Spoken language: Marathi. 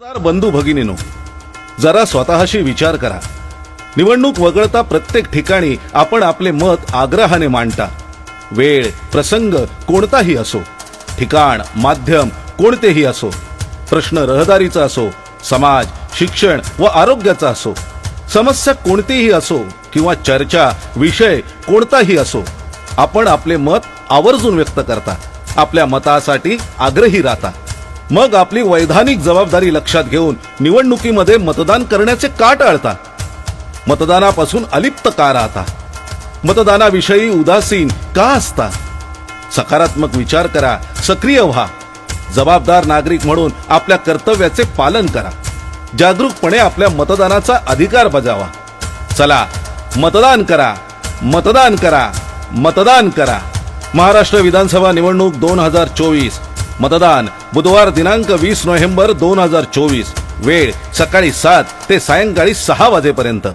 मतदार बंधू भगिनीनो जरा स्वतःशी विचार करा. निवडणूक वगळता प्रत्येक ठिकाणी आपण आपले मत आग्रहाने मांडता. वेळ प्रसंग कोणताही असो ठिकाण माध्यम कोणतेही असो प्रश्न रहदारीचा असो समाज शिक्षण व आरोग्याचा असो समस्या कोणतीही असो किंवा चर्चा विषय कोणताही असो आपण आपले मत आवर्जून व्यक्त करता. आपल्या मतासाठी आग्रही राहता. मग आपली वैधानिक जबाबदारी लक्षात घेऊन निवडणुकीमध्ये मतदान करण्याचे का टाळता? मतदानापासून अलिप्त का राहता? मतदानाविषयी उदासीन का असता? सकारात्मक विचार करा सक्रिय व्हा. जबाबदार नागरिक म्हणून आपल्या कर्तव्याचे पालन करा. जागरूकपणे आपल्या मतदानाचा अधिकार बजावा. चला मतदान करा मतदान करा मतदान करा. महाराष्ट्र विधानसभा निवडणूक दोन हजार चोवीस. मतदान बुधवार दिनांक वीस नोव्हेंबर दोन हजार चोवीस. वेळ सकाळी सात ते सायंकाळी सहा वाजेपर्यंत.